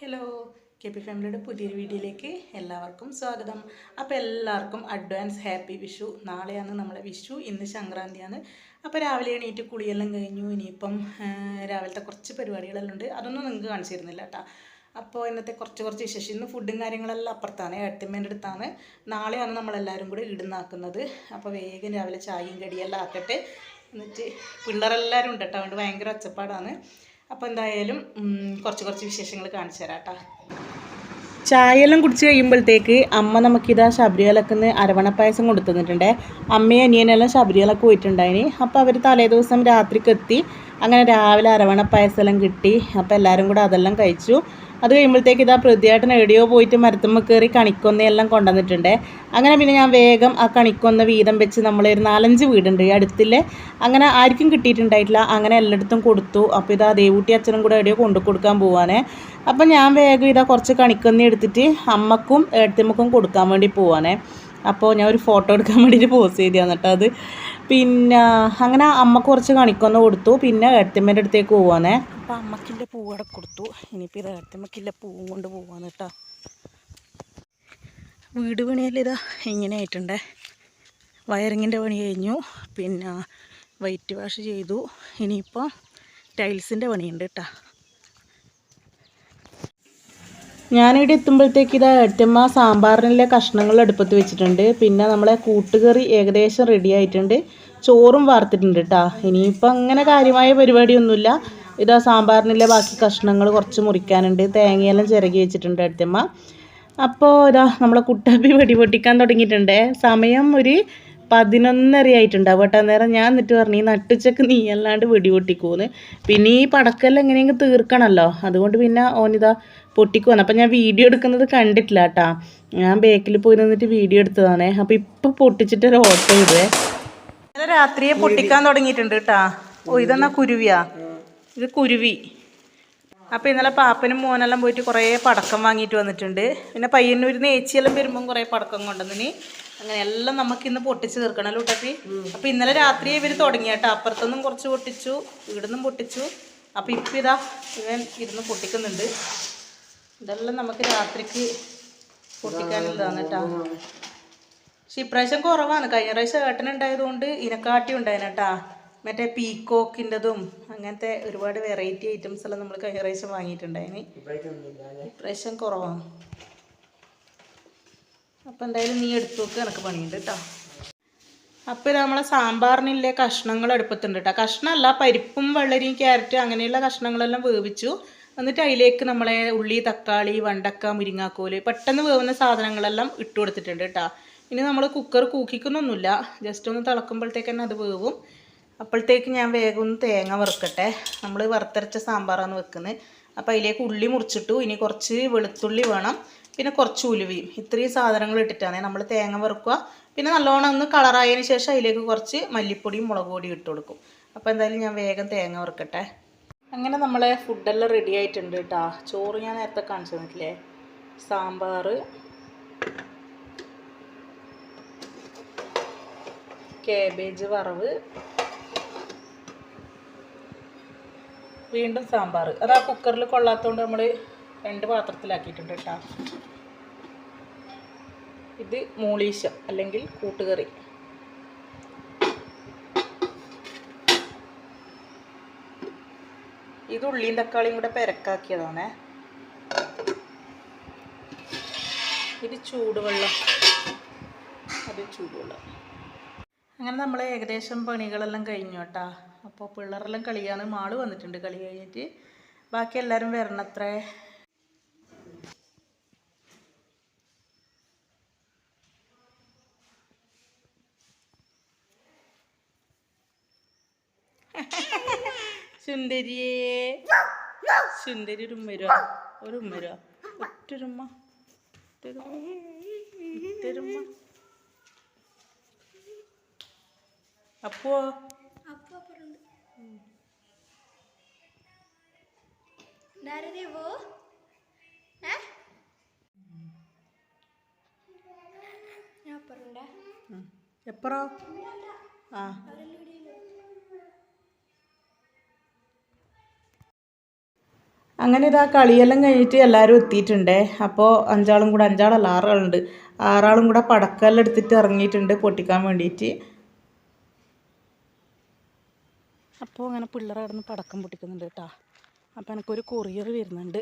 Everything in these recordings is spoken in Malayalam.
ഹലോ കെ പി ഫാമിലിയുടെ പുതിയൊരു വീഡിയോയിലേക്ക് എല്ലാവർക്കും സ്വാഗതം. അപ്പോൾ എല്ലാവർക്കും അഡ്വാൻസ് ഹാപ്പി വിഷു. നാളെയാണ് നമ്മളെ വിഷു ഇന്ന് സംക്രാന്തിയാണ്. അപ്പോൾ രാവിലെ എണീറ്റ് കുളിയെല്ലാം കഴിഞ്ഞു. ഇനിയിപ്പം രാവിലത്തെ കുറച്ച് പരിപാടികളെല്ലാം ഉണ്ട്. അതൊന്നും നിങ്ങൾക്ക് കാണിച്ചു തരുന്നില്ല കേട്ടോ. അപ്പോൾ ഇന്നത്തെ കുറച്ച് കുറച്ച് വിശേഷം. ഇന്ന് ഫുഡും കാര്യങ്ങളെല്ലാം അപ്പുറത്താണ്. ഏട്ടമ്മേന്റെ അടുത്താണ്. നാളെയാണ് നമ്മളെല്ലാവരും കൂടെ ഇടുന്നാക്കുന്നത്. അപ്പോൾ വേഗം രാവിലെ ചായയും കടിയെല്ലാം ആക്കട്ടെ. എന്നിട്ട് പിള്ളേരെല്ലാവരും ഉണ്ട് കേട്ടോ. അതുകൊണ്ട് ഭയങ്കര ഒച്ചപ്പാടാണ്. അപ്പോൾ എന്തായാലും കുറച്ച് കുറച്ച് വിശേഷങ്ങൾ കാണിച്ചു തരാം ചായയെല്ലാം കുടിച്ച് കഴിയുമ്പോഴത്തേക്ക് അമ്മ നമുക്കിതാ ശബരിമലക്കുന്ന് അരവണ പായസം കൊടുത്തു തന്നിട്ടുണ്ട് അമ്മയും അനിയനെല്ലാം ശബരിമലക്ക് പോയിട്ടുണ്ടായിന്. അപ്പോൾ അവർ തലേ ദിവസം രാത്രിക്ക് എത്തി അങ്ങനെ രാവിലെ അരവണ പായസം എല്ലാം കിട്ടി. അപ്പോൾ എല്ലാവരും കൂടെ അതെല്ലാം കഴിച്ചു. അത് കഴിയുമ്പോഴത്തേക്ക് ഇതാ പ്രതിയായിട്ട് എവിടെയോ പോയിട്ട് മരത്തുമ്മ കയറി കണിക്കൊന്നയെല്ലാം കൊണ്ടുവന്നിട്ടുണ്ട്. അങ്ങനെ പിന്നെ ഞാൻ വേഗം ആ കണിക്കൊന്ന വീതം വെച്ച് നമ്മൾ ഒരു നാലഞ്ച് വീടുണ്ട് ഈ അങ്ങനെ ആർക്കും കിട്ടിയിട്ടുണ്ടായിട്ടില്ല. അങ്ങനെ എല്ലായിടത്തും കൊടുത്തു. അപ്പോൾ ഇതാ ദേവൂട്ടി അച്ഛനും കൂടെ എവിടെയോ കൊണ്ടു കൊടുക്കാൻ പോവാനേ അപ്പം ഞാൻ വേഗം ഇതാ കുറച്ച് കണിക്കൊന്നി എടുത്തിട്ട് അമ്മക്കും ഏട്ടത്തിമ്മക്കും കൊടുക്കാൻ വേണ്ടി പോവാനേ അപ്പോൾ ഞാൻ ഒരു ഫോട്ടോ എടുക്കാൻ വേണ്ടിയിട്ട് പോസ്റ്റ് ചെയ്ത് തന്നിട്ട് അത് പിന്നെ അങ്ങനെ അമ്മ കുറച്ച് കണിക്കൊന്ന് കൊടുത്തു. പിന്നെ ഏട്ടത്തിമ്മേന്റെ അടുത്തേക്ക് പോവാനേ അപ്പോൾ പൂ പൂവടെ കൊടുത്തു. ഇനിയിപ്പോൾ ഇത് ഏട്ടത്തിമ്മക്കില്ല പൂവും കൊണ്ട് പോവാന്ന് കേട്ടോ വീട് പണിയല്ലിതാ ഇങ്ങനെ ആയിട്ടുണ്ടേ. വയറിങ്ങിന്റെ പണി കഴിഞ്ഞു. പിന്നെ വൈറ്റ് വാഷ് ചെയ്തു. ഇനിയിപ്പോൾ ടൈൽസിന്റെ പണിയുണ്ട് കേട്ടോ ഞാനിവിടെ എത്തുമ്പോഴത്തേക്ക് ഇതാ എട്ടമ്മ സാമ്പാറിനുള്ള കഷ്ണങ്ങൾ അടുപ്പത്ത് വെച്ചിട്ടുണ്ട്. പിന്നെ നമ്മളെ കൂട്ടുകറി ഏകദേശം റെഡി ആയിട്ടുണ്ട്. ചോറും വാർത്തിട്ടുണ്ട് കേട്ടോ ഇനിയിപ്പോൾ അങ്ങനെ കാര്യമായ പരിപാടിയൊന്നുമില്ല. ഇതാ സാമ്പാറിനുള്ള ബാക്കി കഷ്ണങ്ങൾ കുറച്ച് മുറിക്കാനുണ്ട്. തേങ്ങയെല്ലാം ചിരകി വെച്ചിട്ടുണ്ട് എട്ടമ്മ അപ്പോൾ ഇതാ നമ്മളെ കുട്ടാപ്പി വെടി പൊട്ടിക്കാൻ തുടങ്ങിയിട്ടുണ്ട്. സമയം ഒരു പതിനൊന്നര ആയിട്ടുണ്ടാവും കേട്ടോ. അന്നേരം ഞാൻ എന്നിട്ട് പറഞ്ഞു ഈ നട്ടുച്ചക്ക് നീ അല്ലാണ്ട് വെടി പൊട്ടിക്കൂന്ന്. പിന്നെ ഈ പടക്കെല്ലാം എങ്ങനെയെങ്കിലും തീർക്കണമല്ലോ അതുകൊണ്ട് പിന്നെ ഓനിതാ പൊട്ടിക്കുവന്നു അപ്പം ഞാൻ വീഡിയോ എടുക്കുന്നത് കണ്ടിട്ടില്ല കേട്ടാ ഞാൻ ബേക്കിൽ പോയി നിന്നിട്ട് വീഡിയോ എടുത്തതാണേ. അപ്പം ഇപ്പം പൊട്ടിച്ചിട്ട് ഒരു ഓട്ടോ ഇടുവേ ഇന്നലെ രാത്രിയെ പൊട്ടിക്കാൻ തുടങ്ങിയിട്ടുണ്ട് കേട്ടാ ഓ ഇതെന്നാ കുരുവിയാ? ഇത് കുരുവി. അപ്പോൾ ഇന്നലെ പാപ്പനും മോനെല്ലാം പോയിട്ട് കുറേ പടക്കം വാങ്ങിയിട്ട് വന്നിട്ടുണ്ട്. പിന്നെ പയ്യന്നൂരിൽ നിന്ന് ഏച്ചിയെല്ലാം വരുമ്പം കുറേ പടക്കം കൊണ്ടുവന്നിന് അങ്ങനെ എല്ലാം നമുക്ക് ഇന്ന് പൊട്ടിച്ച് തീർക്കണല്ലോ കുട്ടപ്പി അപ്പോൾ ഇന്നലെ രാത്രി ഇവർ തുടങ്ങി കേട്ടോ അപ്പുറത്തുനിന്നും കുറച്ച് പൊട്ടിച്ചു ഇവിടുന്നും പൊട്ടിച്ചു. അപ്പോൾ ഇപ്പം ഇതാ ഇവൻ ഇരുന്ന് പൊട്ടിക്കുന്നുണ്ട്. ഇതെല്ലാം നമുക്ക് രാത്രിക്ക് പൊട്ടിക്കാനുള്ളതാണ് കേട്ടോ. പക്ഷെ ഇപ്രാവശ്യം കുറവാണ്. കഴിഞ്ഞ പ്രാവശ്യം ഏട്ടനുണ്ടായതുകൊണ്ട് ഇനക്കാട്ടി ഉണ്ടായിരുന്നു കേട്ടാ മറ്റേ പീക്കോക്കിന്റെതും അങ്ങനത്തെ ഒരുപാട് വെറൈറ്റി ഐറ്റംസ് എല്ലാം നമ്മൾ കഴിഞ്ഞ പ്രാവശ്യം വാങ്ങിയിട്ടുണ്ടായിന്. ഇപ്രാവശ്യം കുറവാണ്. അപ്പം എന്തായാലും നീ എടുത്തു നോക്ക് എനിക്ക് പണിയുണ്ട് കേട്ടോ. അപ്പോൾ ഇത് നമ്മളെ സാമ്പാറിനില്ലേ കഷ്ണങ്ങൾ എടുപ്പത്തുണ്ട് കേട്ടോ. കഷ്ണമല്ല പരിപ്പും വെള്ളരിയും ക്യാരറ്റ് അങ്ങനെയുള്ള കഷ്ണങ്ങളെല്ലാം വേവിച്ചു. എന്നിട്ട് അതിലേക്ക് നമ്മളെ ഉള്ളി തക്കാളി വണ്ടക്ക മുരിങ്ങാക്കോൽ പെട്ടെന്ന് വേവുന്ന സാധനങ്ങളെല്ലാം ഇട്ട് കൊടുത്തിട്ടുണ്ട് കേട്ടോ. ഇനി നമ്മൾ കുക്കർ കൂക്കിക്കുന്നൊന്നുമില്ല. ജസ്റ്റ് ഒന്ന് തിളക്കുമ്പോഴത്തേക്ക് തന്നെ അത് വേവും. അപ്പോഴത്തേക്ക് ഞാൻ വേഗം ഒന്ന് തേങ്ങ വറുക്കട്ടെ. നമ്മൾ വറുത്തരച്ച സാമ്പാറാണ് വെക്കുന്നത്. അപ്പോൾ അതിലേക്ക് ഉള്ളി മുറിച്ചിട്ടു. ഇനി കുറച്ച് വെളുത്തുള്ളി വേണം. പിന്നെ കുറച്ച് ഉലുവയും. ഇത്രയും സാധനങ്ങൾ ഇട്ടിട്ടാണ് നമ്മൾ തേങ്ങ വറുക്കുക. പിന്നെ നല്ലോണം ഒന്ന് കളറായതിന് ശേഷം അതിലേക്ക് കുറച്ച് മല്ലിപ്പൊടിയും മുളക് പൊടിയും ഇട്ട് കൊടുക്കും. അപ്പോൾ എന്തായാലും ഞാൻ വേഗം തേങ്ങ വറുക്കട്ടെ. അങ്ങനെ നമ്മളെ ഫുഡെല്ലാം റെഡി ആയിട്ടുണ്ട് കേട്ടോ ചോറ് ഞാൻ നേരത്തെ കാണിച്ചു തന്നിട്ടില്ലേ സാമ്പാർ കേബേജ് വറവ്. വീണ്ടും സാമ്പാർ അത് ആ കുക്കറിൽ കൊള്ളാത്തതുകൊണ്ട് നമ്മൾ രണ്ട് പാത്രത്തിലാക്കിയിട്ടുണ്ട് കേട്ടോ ഇത് മൂളീശം അല്ലെങ്കിൽ കൂട്ടുകറി. ഇത് ഉള്ളിയും തക്കാളിയും കൂടെ പെരക്കാക്കിയതാണേ. ഇത് ചൂടുവെള്ളം. അത് ചൂടുവെള്ളം. അങ്ങനെ നമ്മൾ ഏകദേശം പണികളെല്ലാം കഴിഞ്ഞു കേട്ടാ. അപ്പോൾ പിള്ളേരെല്ലാം കളിയാണ് മാൾ വന്നിട്ടുണ്ട്. കളി കഴിഞ്ഞിട്ട് ബാക്കി എല്ലാവരും വരണത്രേ. സുന്ദരിയേ. സുന്ദരി ഒരു ഉമ്മ വരുവാ ഒരു ഉമ്മ വരുവാ ഒറ്റൊരുമ്മ ഒറ്റൊരുമ്മ അപ്പോ? നരദേവോ ഞാൻ പറഞ്ഞ എപ്പറോ? ആ. അങ്ങനെ ഇതാ കളിയെല്ലാം കഴിഞ്ഞിട്ട് എല്ലാവരും എത്തിയിട്ടുണ്ടേ. അപ്പോൾ അഞ്ചാളും കൂടെ അഞ്ചാളല്ല ആറാളുണ്ട്. ആറാളും കൂടെ പടക്കെല്ലാം എടുത്തിട്ട് ഇറങ്ങിയിട്ടുണ്ട് പൊട്ടിക്കാൻ വേണ്ടിയിട്ട്. അപ്പോൾ അങ്ങനെ പിള്ളേർ കിടന്ന് പടക്കം പൊട്ടിക്കുന്നുണ്ട് കേട്ടോ. അപ്പോൾ എനിക്കൊരു കൊറിയർ വരുന്നുണ്ട്.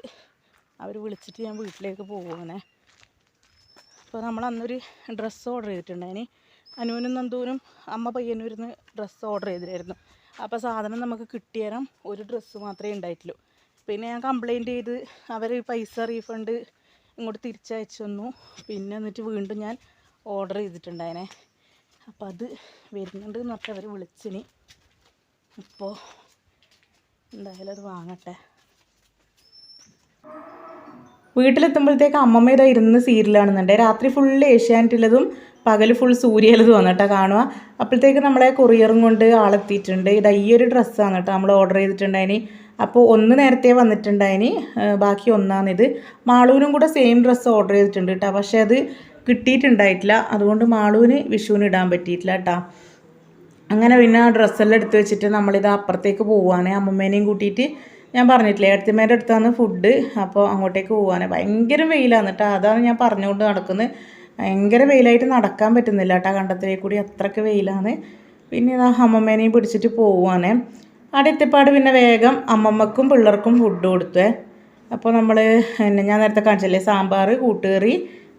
അവർ വിളിച്ചിട്ട് ഞാൻ വീട്ടിലേക്ക് പോകുവാണേ അപ്പോൾ നമ്മൾ അന്നൊരു ഡ്രസ്സ് ഓർഡർ ചെയ്തിട്ടുണ്ടായിന് അനുവിനും നന്ദൂനും അമ്മ പയ്യനൂരിന്ന് ഡ്രസ്സ് ഓർഡർ ചെയ്തിരുന്നു. അപ്പോൾ സാധനം നമുക്ക് കിട്ടിയേരം ഒരു ഡ്രസ്സ് മാത്രമേ ഉണ്ടായിട്ടുള്ളൂ. പിന്നെ ഞാൻ കംപ്ലൈന്റ് ചെയ്ത് അവർ പൈസ റീഫണ്ട് ഇങ്ങോട്ട് തിരിച്ചയച്ചു തന്നു. പിന്നെ എന്നിട്ട് വീണ്ടും ഞാൻ ഓർഡർ ചെയ്തിട്ടുണ്ടായിനെ. അപ്പോൾ അത് വരുന്നുണ്ട് എന്ന് അവർ വിളിച്ചിനി. ഇപ്പോൾ എന്തായാലും അത് വാങ്ങട്ടെ. വീട്ടിലെത്തുമ്പോഴത്തേക്ക് അമ്മമ്മ ഇതാ ഇരുന്ന് സീരിയലാണെന്നുണ്ട് രാത്രി ഫുള്ള് ഏഷ്യാനെറ്റിലതും പകൽ ഫുൾ സൂര്യയിലതും വന്നു കേട്ടോ കാണുക. അപ്പോഴത്തേക്ക് നമ്മളെ കൊറിയറും കൊണ്ട് ആളെത്തിയിട്ടുണ്ട്. ഇതാ ഈ ഒരു ഡ്രസ്സാണ് കേട്ടോ നമ്മൾ ഓർഡർ ചെയ്തിട്ടുണ്ടായിനി. അപ്പോൾ ഒന്ന് നേരത്തെ വന്നിട്ടുണ്ടായിനി ബാക്കി ഒന്നാണിത്. മാളൂനും കൂടെ സെയിം ഡ്രസ്സ് ഓർഡർ ചെയ്തിട്ടുണ്ട് കേട്ടോ പക്ഷേ അത് കിട്ടിയിട്ടുണ്ടായിട്ടില്ല. അതുകൊണ്ട് മാളൂന് വിഷുവിന് ഇടാൻ പറ്റിയിട്ടില്ല കേട്ടോ അങ്ങനെ പിന്നെ ആ ഡ്രസ്സെല്ലാം എടുത്ത് വെച്ചിട്ട് നമ്മളിത് അപ്പുറത്തേക്ക് പോവാണ്. അമ്മമ്മേനെയും കൂട്ടിയിട്ട് ഞാൻ പറഞ്ഞിട്ടില്ല ഏടത്തിമേന്റെ അടുത്താണ് ഫുഡ് അപ്പോൾ അങ്ങോട്ടേക്ക് പോവാണ്. ഭയങ്കര വെയിലാണ് കേട്ടോ അതാണ് ഞാൻ പറഞ്ഞുകൊണ്ട് നടക്കുന്നത് ഭയങ്കര വെയിലായിട്ട് നടക്കാൻ പറ്റുന്നില്ല കേട്ടോ കണ്ടത്തിലേക്ക് കൂടി അത്രയ്ക്ക് വെയിലാണ്. പിന്നെ ഇതാ അമ്മമ്മേനെയും പിടിച്ചിട്ട് പോവാണ്. അവിടെ എത്തിപ്പാട് പിന്നെ വേഗം അമ്മമ്മക്കും പിള്ളേർക്കും ഫുഡ് കൊടുത്തേ. അപ്പോൾ നമ്മൾ പിന്നെ ഞാൻ നേരത്തെ കാണിച്ചല്ലേ സാമ്പാർ കൂട്ടുകറി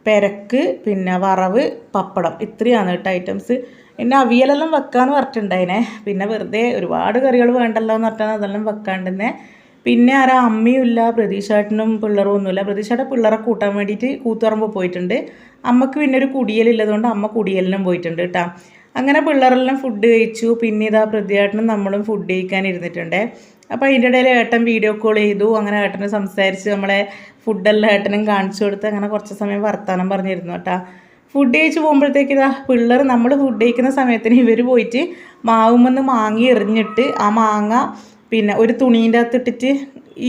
പെരക്ക് പിന്നെ വറവ് പപ്പടം. ഇത്രയാണ് കേട്ടോ ഐറ്റംസ് പിന്നെ അവിയലെല്ലാം വെക്കാമെന്ന് പറഞ്ഞിട്ടുണ്ടായിനെ. പിന്നെ വെറുതെ ഒരുപാട് കറികൾ വേണ്ടല്ലോ എന്ന് പറഞ്ഞാൽ അതെല്ലാം വെക്കാണ്ടെന്നെ പിന്നെ ആരാ അമ്മയും ഇല്ല പ്രതീക്ഷേട്ടനും പിള്ളേരും ഒന്നുമില്ല. പ്രതീക്ഷയുടെ പിള്ളേരെ കൂട്ടാൻ വേണ്ടിയിട്ട് കൂത്തുറമ്പ് പോയിട്ടുണ്ട്. അമ്മയ്ക്ക് പിന്നെ ഒരു കുടിയലില്ലതുകൊണ്ട് അമ്മ കുടിയലിനും പോയിട്ടുണ്ട് കേട്ടോ. അങ്ങനെ പിള്ളേരെല്ലാം ഫുഡ് കഴിച്ചു. പിന്നെ ഇതാ പ്രതിയായിട്ടും നമ്മളും ഫുഡ് കഴിക്കാൻ ഇരുന്നിട്ടുണ്ട്. അപ്പോൾ അതിന്റെ ഇടയിൽ ഏട്ടൻ വീഡിയോ കോൾ ചെയ്തു. അങ്ങനെ ഏട്ടന് സംസാരിച്ച് നമ്മളെ ഫുഡെല്ലാം ഏട്ടനും കാണിച്ചു കൊടുത്ത് അങ്ങനെ കുറച്ച് സമയം വർത്താനം പറഞ്ഞിരുന്നു കേട്ടോ. ഫുഡ് കഴിച്ച് പോകുമ്പോഴത്തേക്ക് ഇതാ പിള്ളേർ നമ്മൾ ഫുഡ് കഴിക്കുന്ന സമയത്തിന് ഇവർ പോയിട്ട് മാവുമെന്ന് മാങ്ങി എറിഞ്ഞിട്ട് ആ മാങ്ങ പിന്നെ ഒരു തുണീന്റെ അകത്തിട്ടിട്ട്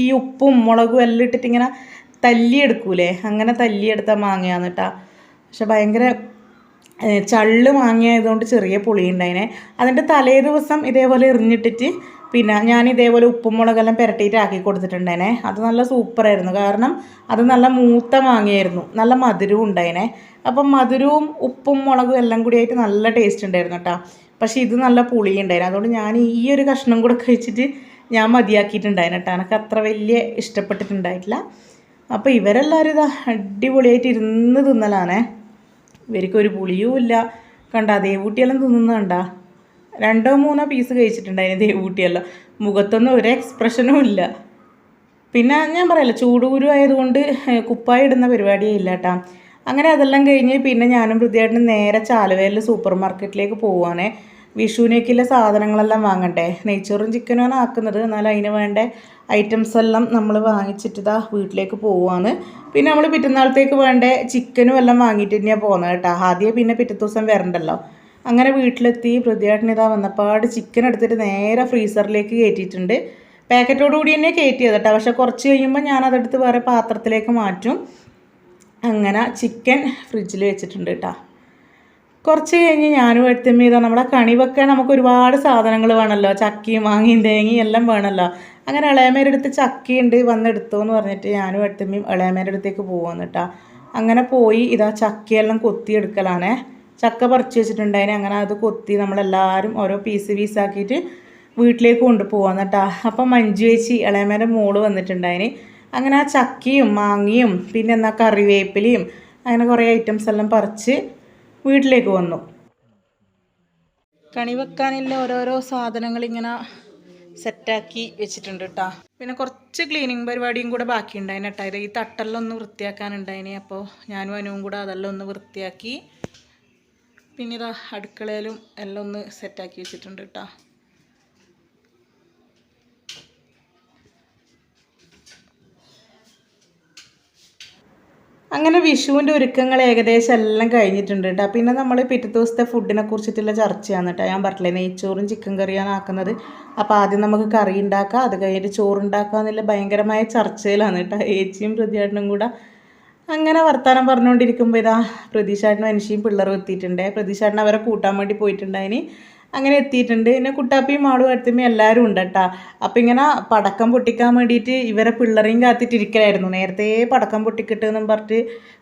ഈ ഉപ്പും മുളകും എല്ലാം ഇട്ടിട്ട് ഇങ്ങനെ തല്ലിയെടുക്കൂലേ? അങ്ങനെ തല്ലിയെടുത്ത മാങ്ങയാണ് കേട്ടോ. പക്ഷെ ഭയങ്കര ചള്ള് വാങ്ങിയതുകൊണ്ട് ചെറിയ പുളി ഉണ്ടായിനെ അതിന്റെ തലേ ദിവസം ഇതേപോലെ എറിഞ്ഞിട്ടിട്ട് പിന്നെ ഞാൻ ഇതേപോലെ ഉപ്പും മുളകെല്ലാം പുരട്ടിയിട്ട് ആക്കി കൊടുത്തിട്ടുണ്ടായിനെ. അത് നല്ല സൂപ്പറായിരുന്നു. കാരണം അത് നല്ല മൂത്ത മാങ്ങയായിരുന്നു. നല്ല മധുരവും ഉണ്ടായിനെ. അപ്പം മധുരവും ഉപ്പും മുളകും എല്ലാം കൂടി ആയിട്ട് നല്ല ടേസ്റ്റ് ഉണ്ടായിരുന്നു കേട്ടോ പക്ഷേ ഇത് നല്ല പുളി ഉണ്ടായിരുന്നു അതുകൊണ്ട് ഞാൻ ഈ ഒരു കഷ്ണം കൂടെ കഴിച്ചിട്ട് ഞാൻ മതിയാക്കിയിട്ടുണ്ടായിരുന്നു കേട്ടോ എനിക്ക് അത്ര വലിയ ഇഷ്ടപ്പെട്ടിട്ടുണ്ടായിട്ടില്ല. അപ്പോൾ ഇവരെല്ലാവരും ഇതാ അടിപൊളിയായിട്ട് ഇരുന്ന് തിന്നലാണേ. ഇവർക്ക് ഒരു പുളിയും ഇല്ല. കണ്ട ദേവൂട്ടിയെല്ലാം തിന്നുന്ന കണ്ട. രണ്ടോ മൂന്നോ പീസ് കഴിച്ചിട്ടുണ്ടായിരുന്നു ദേവൂട്ടിയെല്ലാം. മുഖത്തൊന്നും ഒരു എക്സ്പ്രഷനും ഇല്ല. പിന്നെ ഞാൻ പറയല്ല ചൂടുകുരു ആയതുകൊണ്ട് കുപ്പായ ഇടുന്ന പരിപാടിയേ ഇല്ല കേട്ടാ അങ്ങനെ അതെല്ലാം കഴിഞ്ഞ് പിന്നെ ഞാനും വൃത്തിയായിട്ട് നേരെ ചാലുവേലിൽ സൂപ്പർ മാർക്കറ്റിലേക്ക് പോവുകയാണേ വിഷുവിനേക്കുള്ള സാധനങ്ങളെല്ലാം വാങ്ങണ്ടേ? നെയ്ച്ചോറും ചിക്കനുമാണ് ആക്കുന്നത്. എന്നാൽ അതിന് വേണ്ട ഐറ്റംസ് എല്ലാം നമ്മൾ വാങ്ങിച്ചിട്ട് ഇതാ വീട്ടിലേക്ക് പോവുകയാണ് പിന്നെ നമ്മൾ പിറ്റന്നാളത്തേക്ക് വേണ്ട ചിക്കനും എല്ലാം വാങ്ങിയിട്ട് തന്നെയാണ് പോകുന്നത് കേട്ടോ. ആദ്യം പിന്നെ പിറ്റേ ദിവസം വരണ്ടല്ലോ. അങ്ങനെ വീട്ടിലെത്തി പ്രതിയായിട്ട് ഇതാ വന്നപ്പാട് ചിക്കൻ എടുത്തിട്ട് നേരെ ഫ്രീസറിലേക്ക് കയറ്റിയിട്ടുണ്ട്. പാക്കറ്റോട് കൂടി തന്നെ കയറ്റിയത് കേട്ടോ. പക്ഷെ കുറച്ച് കഴിയുമ്പോൾ ഞാനതെടുത്ത് വേറെ പാത്രത്തിലേക്ക് മാറ്റും. അങ്ങനെ ചിക്കൻ ഫ്രിഡ്ജിൽ വെച്ചിട്ടുണ്ട് കേട്ടോ. കുറച്ച് കഴിഞ്ഞ് ഞാനും എടുത്തും ചെയ്താൽ നമ്മുടെ കണി വെക്കാൻ നമുക്ക് ഒരുപാട് സാധനങ്ങൾ വേണമല്ലോ ചക്കിയും മാങ്ങയും തേങ്ങയും എല്ലാം വേണമല്ലോ അങ്ങനെ ഇളയമേരുടെ അടുത്ത് ചക്കയുണ്ട് വന്നെടുത്തോ എന്ന് പറഞ്ഞിട്ട് ഞാനും എടുത്തുമ്പോൾ ഇളയമേരുടെ അടുത്തേക്ക് പോവാന്ന് കേട്ടോ. അങ്ങനെ പോയി ഇതാ ചക്കയെല്ലാം കൊത്തിയെടുക്കലാണേ ചക്ക പറിച്ച് വെച്ചിട്ടുണ്ടായിന്. അങ്ങനെ അത് കൊത്തി നമ്മളെല്ലാവരും ഓരോ പീസ് പീസാക്കിയിട്ട് വീട്ടിലേക്ക് കൊണ്ടുപോകാന്ന് കേട്ടോ. അപ്പം മഞ്ജു ചേച്ചി ഇളയമേന്റെ മോൾ വന്നിട്ടുണ്ടായിന്. അങ്ങനെ ആ ചക്കയും മാങ്ങയും പിന്നെ എന്നാൽ കറിവേപ്പിലയും അങ്ങനെ കുറേ ഐറ്റംസ് എല്ലാം പറിച്ച് വീട്ടിലേക്ക് വന്നു. കണി വെക്കാനുള്ള ഓരോരോ സാധനങ്ങൾ ഇങ്ങനെ സെറ്റാക്കി വെച്ചിട്ടുണ്ട് കേട്ടോ പിന്നെ കുറച്ച് ക്ലീനിങ് പരിപാടിയും കൂടെ ബാക്കിയുണ്ടായിന് കേട്ടോ ഈ തട്ടെല്ലാം ഒന്ന് വൃത്തിയാക്കാനുണ്ടായിന്. അപ്പോൾ ഞാനും അനുവും കൂടെ അതെല്ലാം ഒന്ന് വൃത്തിയാക്കി. പിന്നെ ഇതാ അടുക്കളയിലും എല്ലാം ഒന്ന് സെറ്റാക്കി വെച്ചിട്ടുണ്ട് കേട്ടോ അങ്ങനെ വിഷുവിന്റെ ഒരുക്കങ്ങൾ ഏകദേശം എല്ലാം കഴിഞ്ഞിട്ടുണ്ട് കേട്ടോ പിന്നെ നമ്മൾ പിറ്റേ ദിവസത്തെ ഫുഡിനെ കുറിച്ചിട്ടുള്ള ചർച്ചയാണ് കേട്ടോ ഞാൻ പറഞ്ഞില്ലേ നെയ്ച്ചോറും ചിക്കൻ കറിയാണ് ആക്കുന്നത്. അപ്പോൾ ആദ്യം നമുക്ക് കറി ഉണ്ടാക്കാം. അത് കഴിഞ്ഞിട്ട് ചോറുണ്ടാക്കുക എന്നുള്ള ഭയങ്കരമായ ചർച്ചയിലാണ് കേട്ടോ ഏച്ചിയും പ്രതിയേട്ടനും കൂടെ അങ്ങനെ വർത്താനം പറഞ്ഞുകൊണ്ടിരിക്കുമ്പോൾ ഇതാ പ്രതീക്ഷേട്ടനും അനുഷിയും പിള്ളേർ എത്തിയിട്ടുണ്ട്. പ്രതീക്ഷേട്ടൻ അവരെ കൂട്ടാൻ വേണ്ടി പോയിട്ടുണ്ടായിന് അങ്ങനെ എത്തിയിട്ടുണ്ട്. പിന്നെ കുട്ടാപ്പിയും മാളും അടുത്തമ്മയും എല്ലാവരും ഉണ്ട് കേട്ടോ അപ്പം ഇങ്ങനെ പടക്കം പൊട്ടിക്കാൻ വേണ്ടിയിട്ട് ഇവരെ പിള്ളേരെയും കാത്തിട്ടിരിക്കലായിരുന്നു. നേരത്തെ പടക്കം പൊട്ടിക്കിട്ടെന്നും പറഞ്ഞിട്ട്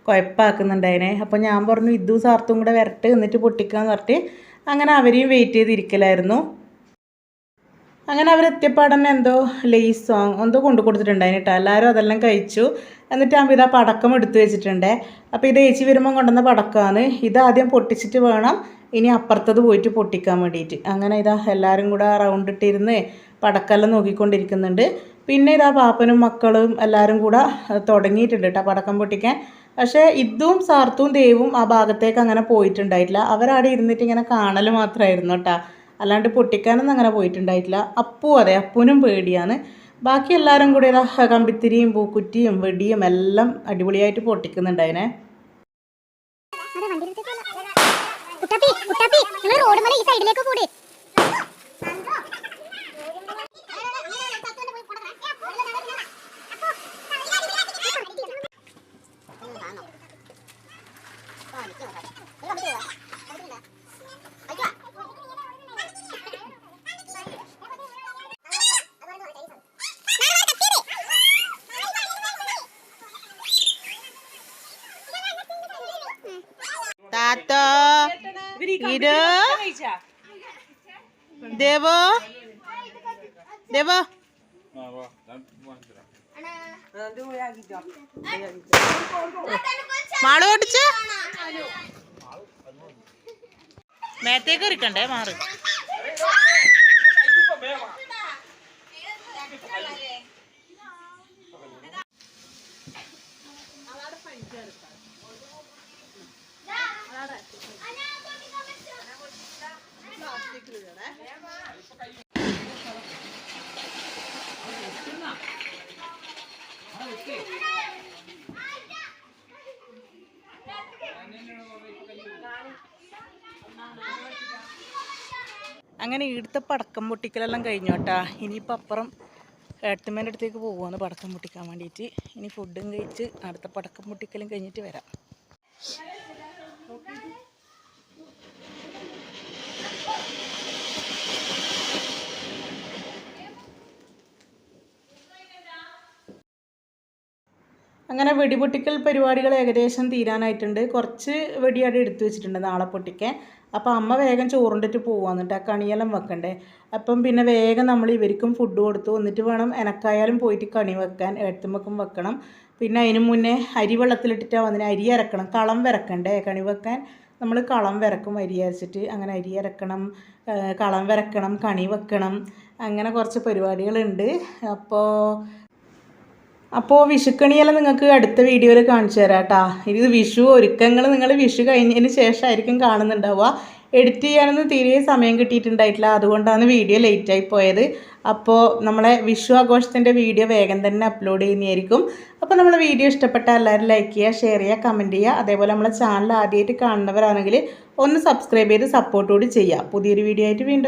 കുഴപ്പമാക്കുന്നുണ്ടായിനെ അപ്പം ഞാൻ പറഞ്ഞു ഇതും സാർത്തും കൂടെ വരട്ടെ എന്നിട്ട് പൊട്ടിക്കാന്ന് പറഞ്ഞിട്ട്. അങ്ങനെ അവരെയും വെയിറ്റ് ചെയ്തിരിക്കലായിരുന്നു അങ്ങനെ അവരെത്തിയപ്പാടന്നെ എന്തോ ലേസോ എന്തോ കൊണ്ടു കൊടുത്തിട്ടുണ്ടായിന് കേട്ടോ എല്ലാവരും അതെല്ലാം കഴിച്ചു. എന്നിട്ട് അമിത പടക്കം എടുത്തു വെച്ചിട്ടുണ്ട്. അപ്പോൾ ഇത് ഏച്ചി വരുമ്പം കൊണ്ടുവന്ന പടക്കമാണ് ഇത് ആദ്യം പൊട്ടിച്ചിട്ട് വേണം. ഇനി അപ്പുറത്തത് പോയിട്ട് പൊട്ടിക്കാൻ വേണ്ടിയിട്ട്. അങ്ങനെ ഇതാ എല്ലാവരും കൂടെ റൗണ്ട് ഇട്ടിരുന്ന് പടക്കെല്ലാം നോക്കിക്കൊണ്ടിരിക്കുന്നുണ്ട്. പിന്നെ ഇതാ പാപ്പനും മക്കളും എല്ലാവരും കൂടെ തുടങ്ങിയിട്ടുണ്ട് കേട്ടോ പടക്കം പൊട്ടിക്കാൻ. പക്ഷേ ഇതും സാർത്തും ദേവും ആ ഭാഗത്തേക്ക് അങ്ങനെ പോയിട്ടുണ്ടായിട്ടില്ല. അവരവിടെ ഇരുന്നിട്ട് ഇങ്ങനെ കാണൽ മാത്രമായിരുന്നു കേട്ടോ അല്ലാണ്ട് പൊട്ടിക്കാനൊന്നും അങ്ങനെ പോയിട്ടുണ്ടായിട്ടില്ല. അപ്പു അതെ അപ്പൂനും പേടിയാണ്. ബാക്കി എല്ലാവരും കൂടി കമ്പിത്തിരിയും പൂക്കുറ്റിയും വെടിയും എല്ലാം അടിപൊളിയായിട്ട് പൊട്ടിക്കുന്നുണ്ടായിനെ. കുട്ടപ്പി നിങ്ങൾ റോഡ് ഈ സൈഡിലേക്ക് താത്ത ഇത് ദേവോ ദേവോ. മാൾ ഓടിച്ച മേത്തേക്ക് ഇരിക്കണ്ടേ മാറ്? അങ്ങനെ ഇവിടുത്തെ പടക്കം പൊട്ടിക്കലെല്ലാം കഴിഞ്ഞു കേട്ടാ. ഇനിയിപ്പോൾ അപ്പുറം ഏട്ടമ്മേന്റെ അടുത്തേക്ക് പോകുവാണ് പടക്കം പൊട്ടിക്കാൻ വേണ്ടിയിട്ട്. ഇനി ഫുഡും കഴിച്ച് അടുത്ത പടക്കം പൊട്ടിക്കലും കഴിഞ്ഞിട്ട് വരാം. അങ്ങനെ വെടിപൊട്ടിക്കൽ പരിപാടികൾ ഏകദേശം തീരാനായിട്ടുണ്ട്. കുറച്ച് വെടിയാടെ എടുത്തു വെച്ചിട്ടുണ്ട് നാളെ പൊട്ടിക്കാൻ. അപ്പോൾ അമ്മ വേഗം ചോറുണ്ടിട്ട് പോവാന്ന് കേട്ടോ ആ കണിയെല്ലാം വെക്കണ്ടേ. അപ്പം പിന്നെ വേഗം നമ്മൾ ഇവർക്കും ഫുഡ് കൊടുത്തു. എന്നിട്ട് വേണം എനക്കായാലും പോയിട്ട് കണി വെക്കാൻ ഏഴത്തുമ്പക്കും വെക്കണം. പിന്നെ അതിന് മുന്നേ അരി വെള്ളത്തിലിട്ടിട്ടാണ് വന്നിന്. അരി അരക്കണം. കളം വരക്കണ്ടേ കണി വെക്കാൻ? നമ്മൾ കളം വരക്കും അരി അരച്ചിട്ട്. അങ്ങനെ അരി അരക്കണം കളം വരക്കണം കണി വെക്കണം. അങ്ങനെ കുറച്ച് പരിപാടികളുണ്ട്. അപ്പോൾ അപ്പോൾ വിഷുക്കണിയെല്ലാം നിങ്ങൾക്ക് അടുത്ത വീഡിയോയിൽ കാണിച്ചു തരാം കേട്ടോ. ഇത് വിഷു ഒരുക്കങ്ങൾ നിങ്ങൾ വിഷു കഴിഞ്ഞതിന് ശേഷമായിരിക്കും കാണുന്നുണ്ടാവുക. എഡിറ്റ് ചെയ്യാനൊന്നും തീരെ സമയം കിട്ടിയിട്ടുണ്ടായിട്ടില്ല. അതുകൊണ്ടാണ് വീഡിയോ ലേറ്റായി പോയത്. അപ്പോൾ നമ്മളെ വിഷു ആഘോഷത്തിന്റെ വീഡിയോ വേഗം തന്നെ അപ്ലോഡ് ചെയ്യുന്നതായിരിക്കും. അപ്പോൾ നമ്മളെ വീഡിയോ ഇഷ്ടപ്പെട്ട എല്ലാവരും ലൈക്ക് ചെയ്യുക ഷെയർ ചെയ്യുക കമന്റ് ചെയ്യുക. അതേപോലെ നമ്മളെ ചാനൽ ആദ്യമായിട്ട് കാണുന്നവരാണെങ്കിൽ ഒന്ന് സബ്സ്ക്രൈബ് ചെയ്ത് സപ്പോർട്ട് കൂടി ചെയ്യുക. പുതിയൊരു വീഡിയോ ആയിട്ട് വീണ്ടും